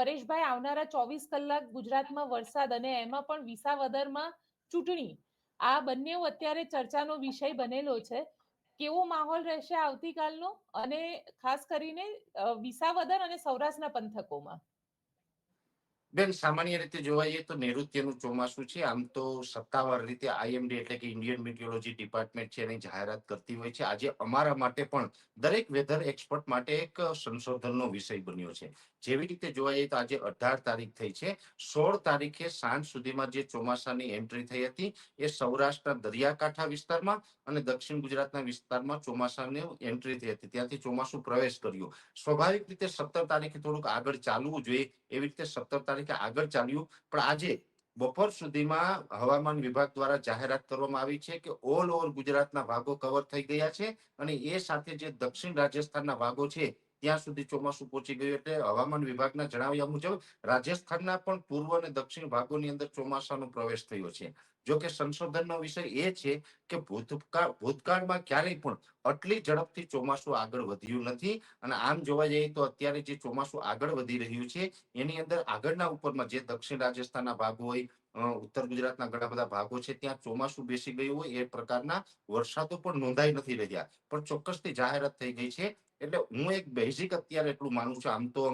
પરેશભાઈ આવનારા ચોવીસ કલાક ગુજરાતમાં વરસાદ અને એમાં પણ વિસાવદરમાં ચૂંટણી. આ બંને અત્યારે ચર્ચાનો વિષય બનેલો છે. કેવો માહોલ રહેશે આવતીકાલનો? અને ખાસ કરીને વિસાવદર અને સૌરાષ્ટ્રના પંથકોમાં. બેન સામાન્ય રીતે જોવા જઈએ તો નૈઋત્યનું ચોમાસું છે. આમ તો સત્તાવાર રીતે આઈએમડી એટલે કે ઇન્ડિયન મિટિયોલોજી ડિપાર્ટમેન્ટ છે એની જાહેરાત કરતી હોય છે. આજે અમારા માટે પણ દરેક વેધર એક્સપર્ટ માટે એક સંશોધનનો વિષય બન્યો છે. જેવી રીતે જોવા જઈએ તો આજે અઢાર તારીખ થઈ છે. સોળ તારીખે સાંજ સુધીમાં જે ચોમાસાની એન્ટ્રી થઈ હતી એ સૌરાષ્ટ્રના દરિયાકાંઠા વિસ્તારમાં અને દક્ષિણ ગુજરાતના વિસ્તારમાં ચોમાસાની એન્ટ્રી થઈ હતી. ત્યાંથી ચોમાસું પ્રવેશ કર્યું. સ્વાભાવિક રીતે સત્તર તારીખે થોડુંક આગળ ચાલવું જોઈએ. એવી રીતે સત્તર તારીખે આગળ ચાલ્યું. પણ આજે બપોર સુધીમાં હવામાન વિભાગ દ્વારા જાહેરાત કરવામાં આવી છે કે ઓલ ઓવર ગુજરાતના ભાગો કવર થઈ ગયા છે અને એ સાથે જે દક્ષિણ રાજસ્થાનના ભાગો છે ત્યાં સુધી ચોમાસું પહોંચી ગયું એટલે હવામાન વિભાગના જણાવ્યા મુજબ રાજસ્થાનના પણ પૂર્વ અને દક્ષિણ ભાગોની અંદર ચોમાસાનો પ્રવેશ થયો છે. જો કે સંશોધનનો વિષય એ છે કે ભૂતકાળ ભૂતકાળમાં ક્યારેય પણ આટલી ઝડપથી ચોમાસું આગળ વધ્યું નથી અને આમ જોવા જઈએ તો અત્યારે જે ચોમાસું આગળ વધી રહ્યું છે, એની અંદર આગળના ઉપરમાં જે દક્ષિણ રાજસ્થાનના ભાગો હોય ઉત્તર ગુજરાતના ઘણા બધા ભાગો છે, ત્યાં ચોમાસું બેસી ગયું હોય એ પ્રકારના વરસાદો પણ નોંધાઈ નથી રહ્યા. પણ ચોક્કસથી જાહેરાત થઈ ગઈ છે એટલે હું એક બેઝિક અત્યારે એટલું માનું છું આમ તો